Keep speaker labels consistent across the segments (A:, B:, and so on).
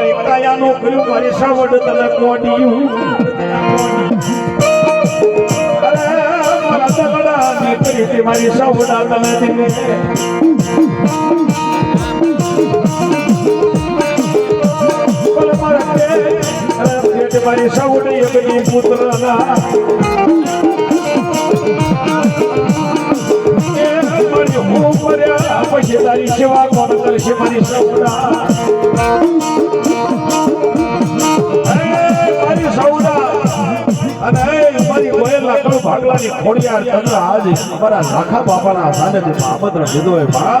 A: મારી કાયાનું કર્યું મારી સાવડ તને કોડ્યું. મારા તગડાની પ્રીતિ મારી સાવડા તને પણ મારા સાવડી પુત્રના. એ મારી હું મર્યા એ બાપાના સાનિધ્યમાં આમંત્રણ દીધું હોય બા.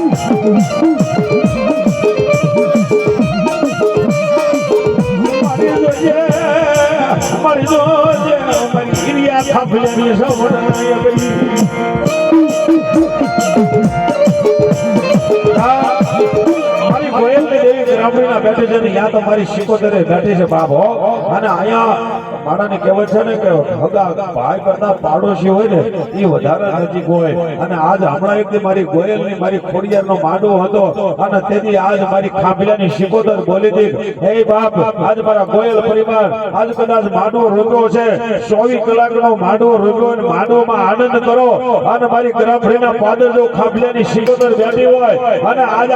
A: બેઠી છે ને યા તો મારી શિકોતરે બેઠી છે બાપ હો. અને અહીંયા માણાને કહેવત છે ને કે હગા ભાઈ કરતા પાડોશી હોય ને એ વધારે નજીક હોય. અને આજ હમણાં એક મારી ગોયલની મારી ખોડિયારનો માડો હતો અને તેથી આજ મારી ખાંભલાની શિકોતર બોલી હતી હે બાપ, આજ મારા ગોયલ પરિવાર, આજ કદાચ માડો રોપ્યો છે. ચોવીસ કલાકનો માડો રોપ્યો અને માં આનંદ કરો. અને મારી ગ્રામફળીના પાદર જો ખાંભલાની શિકોતર બેઠી હોય, અને આજ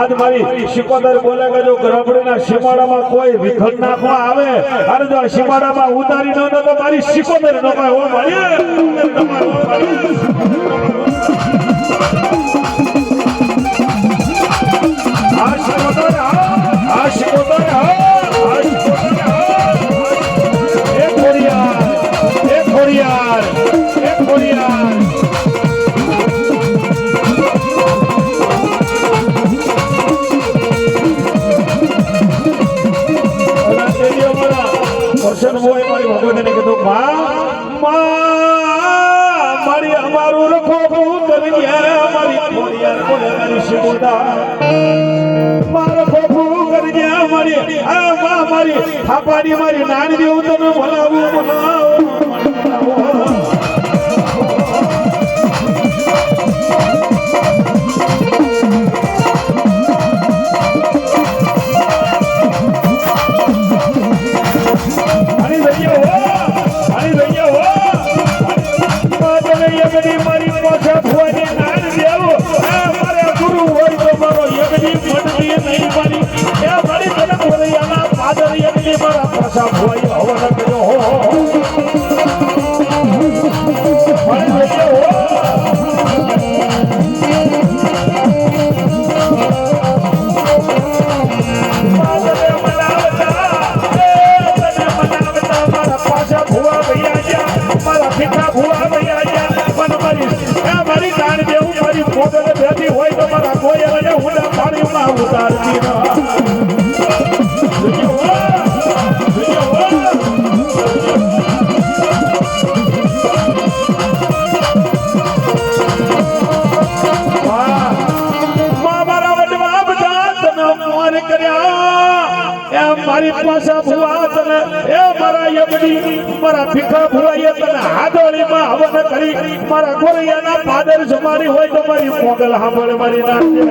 A: આજ મારી શિકોતર બોલે કે જો ગ્રામફળીના સીમાડામાં કોઈ વિખલ નાખવા આવે, અને જો આ સીમાડામાં ઉતારી ન તો હો મારી આ શિકોતર હા. આ શિકોતર હા. આ શિકોતર હા. એ ખોડિયાર એ ખોડિયાર એ ખોડિયાર. વાળા હોય મારી ભગવતીને કીધું, માં માં, મારી અમારું રખો કરી મારી ખોડિયાર મારી શિકોતા મારો ખોખું કરી મારી, આ માં, મારી થાપાની મારી નાની દેવું તને બોલાવું બોલાવો ભૈયા હો હરી ભૈયા હો મારે પાસે ભુવાની નાન દેવો મારે ગુરુ હોય તો મારો નહીં મારી એ મારી તને પાછા ભુવાઈ પાસે ભુવા તને. એ મારા યમડી મારા તને હાદોળીમાં હવન કરી. મારા ગોરૈયાના પાદર જમાડી હોય તો મારી મોગલ સાંભળ મારી નાખે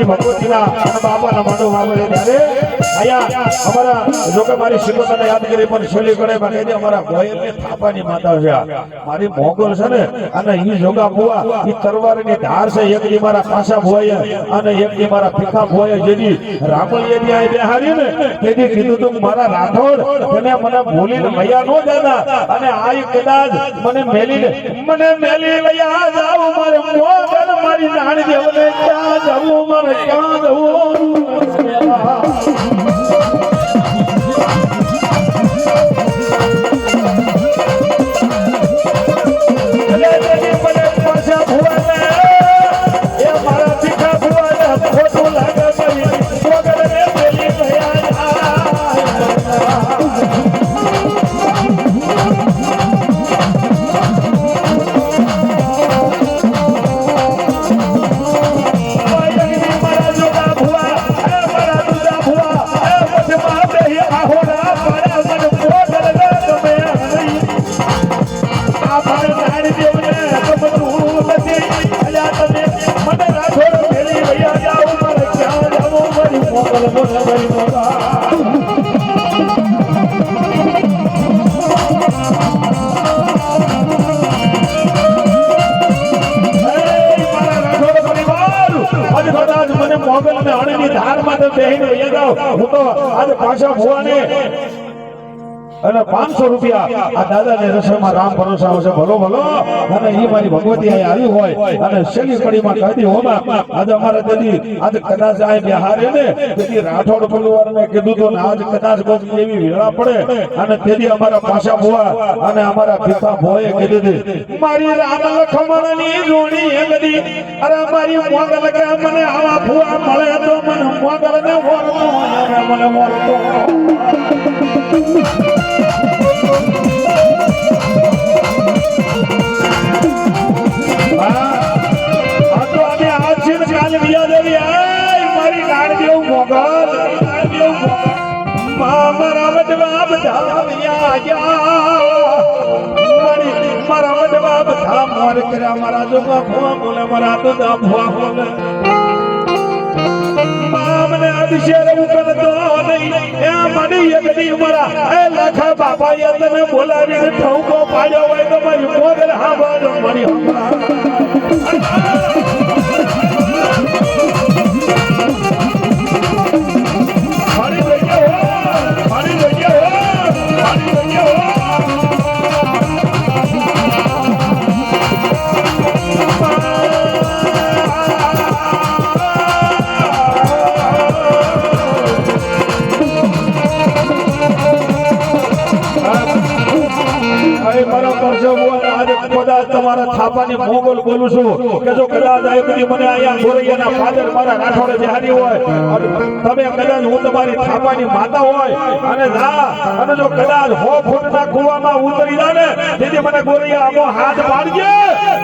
A: મારી ભગવતીના બાપાના માંડો છે ત્યારે અહીંયા અમારા જોકે મારી શ્રીમતાને યાદ કરી પણ છેલ્લી કડે કહી દે, અમારા ગોયલની થાપાની માતા છે. મારી મોગલ છે ને, અને ઈ જોગા બુઆ ઈ તરવારની ધાર છે. એક ની મારા પાછા ભોય અને એક ની મારા પીખા ભોય જેની રામલીએ ની આઈ બેહારી ને તેથી કીધું તું મારા રાઠોડ તને મને ભૂલીને મૈયા નો જાના અને આઈ કદાચ મને મેલીને, મને મેલી લયા જાવ મારે મોગલ, મારી દેવ દેવને ક્યાં જવું, મારે ક્યાં જવું? Thank you. તો બેહીને વહી જાઓ. હું તો આજે પાછા ભુવાને અને પાંચસો રૂપિયા આ દાદા ને રસોઈમાં રામ ભરોસા આવશે ભલો ભલો. અને એ મારી ભગવતી અહીં આવી હોય અને શેલી કડીમાં કહેતી હોમાં આજે અમારે તેથી, આજે કદાચ આ બિહારે ને, તેથી રાઠોડ પરિવારને કીધું તો આજ કદાચ કોઈક એવી વેળા પડે અને તેથી અમારા પાછા ભુવા અને અમારા પિતા ભોએ કીધી હતી. મારી રામ લખમણની જોડી એકદી અરે મારી મોગલ કે મને આવા ભુવા મળે તો મને મોગલ ને વરતો મને વરતો આ છે ને દેવી આય, મારી મોગલ નાળદેવ મોગલ. મારા વડવા બધા વિયા ગયા. મારી મારા વડવા બધા મોર કર્યા. મારા જોગા ભુવા બોલે, મારા તો દા ભુવા બોલે. મા મને અભિષેક કરતો નહીં. એ મારા એ લાખા બાપા એ તને બોલાવીને ઠોકો પાડ્યો હોય તો મારી મોગલ હા બાજુ મારી મારી મોગલ બોલું છું કે જો કદાચ આ મને અહીંયા ગોરૈયાના ફાધર મારા રાઠોડે જહારી હોય તમે કદાચ હું તમારી થાપાની માતા હોય, અને જા, અને જો કદાચ હો ફૂટના કુવામાં ઉતરી જા ને તેથી મને ગોરૈયા આમો હાથ પાડજે.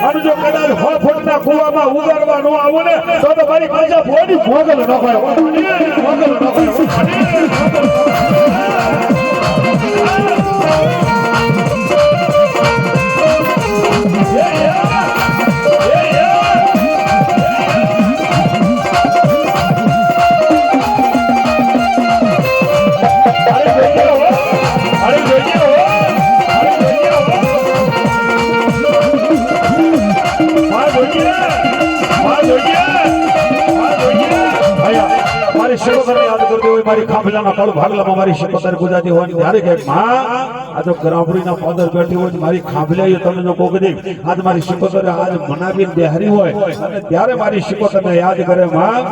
A: અને જો કદાચ હો ફૂટના કુવામાં ઉતરવા ન આવું ને, તો તો મારી પાછા બોડી મોગલ ન હોય મોગલ ન હોય મારી ખાંભલાના કળ ભાગલામાં મારી શિકોતર ગુજરાતી હોય ત્યારે કે, માં, આ તો ગ્રામડીના ફાધર બેઠી હોય મારી ખાંભલા તમે જો કોક દે આજ મારી શિકોતરે આજ મનાવીને બેહારી હોય અને ત્યારે મારી શિકોતરને યાદ કરે, માં,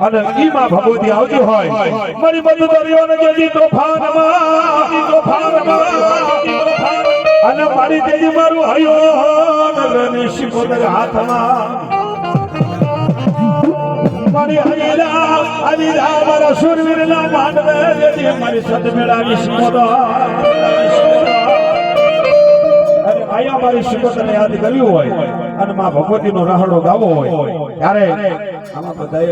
A: અને ઈ ભગવતી આવતી હોય. મારી બધું દરિયોને જેથી તોફાનમાં તોફાનમાં અને મારી તેજી મારું હયો હાથમાં મારી શિકોતરને યાદ કરવી હોય અને માં ભગવતીનો રાહડો ગાવો હોય ત્યારે બધાએ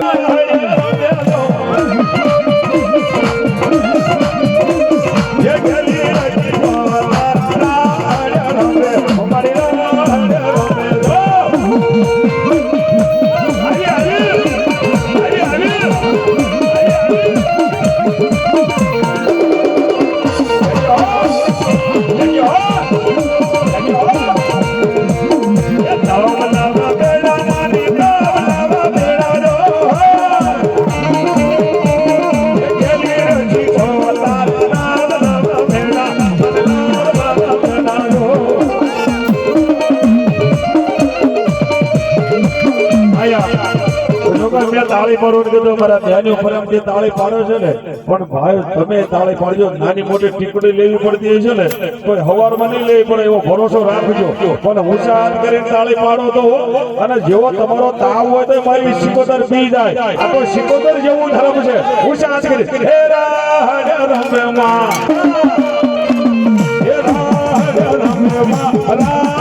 A: પાડો મારા ધ્યાન ઉપર આમ જે તાળી પાડો છે ને, પણ ભાઈ તમે તાળી પાડજો, નાની મોટી ટીકડી લેવી પડતી છે ને તો હવારમાં નહીં લેવી પડે, એવો ભરોસો રાખજો. પણ ઉચ્ચાર કરીને તાળી પાડો તો અને જેવો તમારો તાવ હોય તો મારી સિકોતર પી જાય. આ તો સિકોતર જેવું ધર્મ છે. ઉચ્ચાર કરી, હે રમે માં હે રાહ રમે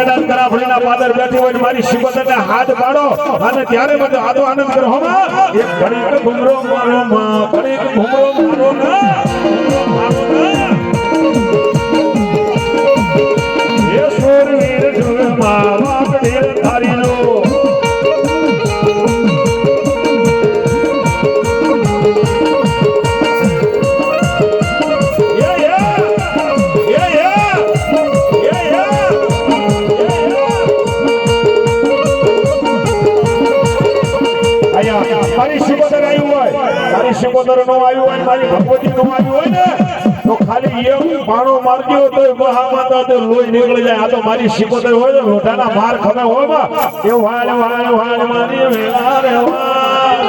A: કદાચ કરાફળીના પાદર બેઠી હોય મારી શિકોતરને હાથ પાડો અને ત્યારે બધો આદો આનંદ કરો હોમાં એક ઘડીક ઘુમરો મારો, માં. ઘડીક ઘુમરો મારો ના શિકોતર નો આવ્યું હોય મારી ભગવતી નું આવ્યું હોય ને, તો ખાલી એવું પાણો મારજો તો મહામાતા તો લોહી નીકળી જાય આ તો મારી શિકોતર હોય ને, લોઢાના માર ખમે હોયમાં એ વાળ વાળ વાળ મારી વેલા રે, વાળ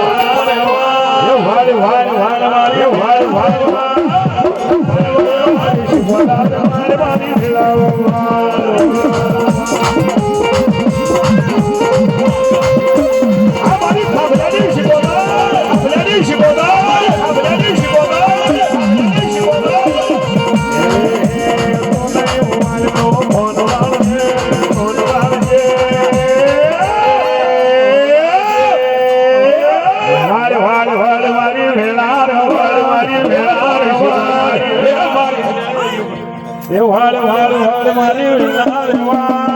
A: વાળ વાળ વાળ મારી, વાળ વાળ વાળ. વાળ,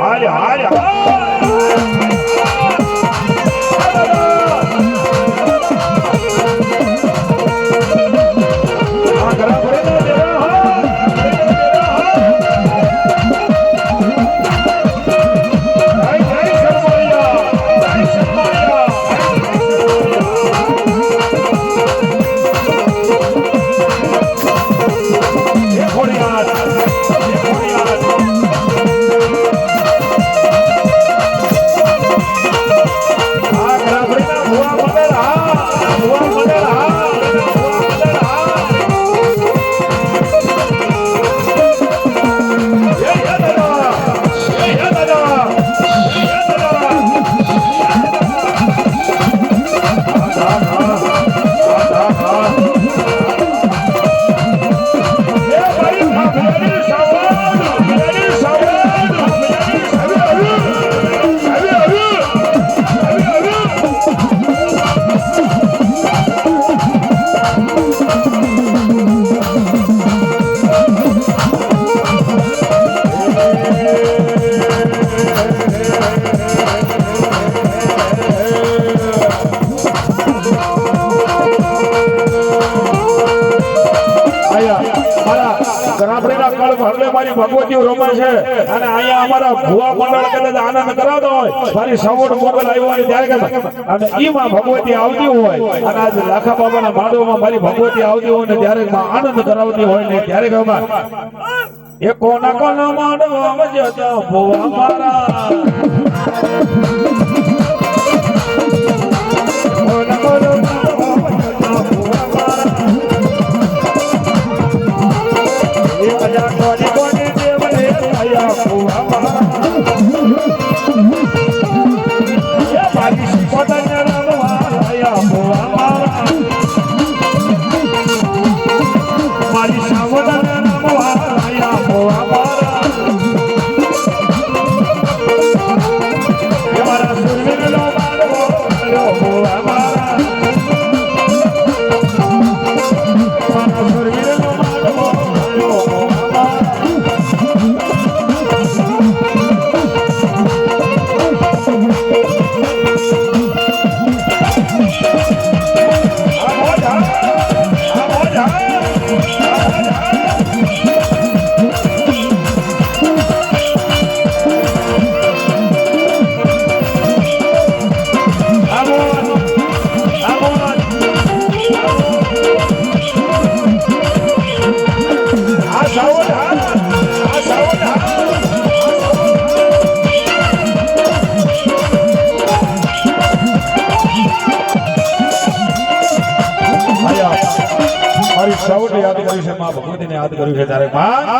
A: área, área. મારી ભગવતી રોમાં છે અને અહીંયા અમારા ભુવા મંડળ કદાચ આનંદ કરાવતો હોય મારી સવોટ મોગલ આવ્યો હોય ત્યારે અને ઈ ભગવતી આવતી હોય અને આજે લાખા બાબાના માધવમાં મારી ભગવતી આવતી હોય ને ત્યારે આનંદ કરાવતી હોય ને ત્યારે એ કોના કોના માડવામાં જતો ભુવા મારા I'm Jack Money. Hallelujah. કર્યું છે તારે માં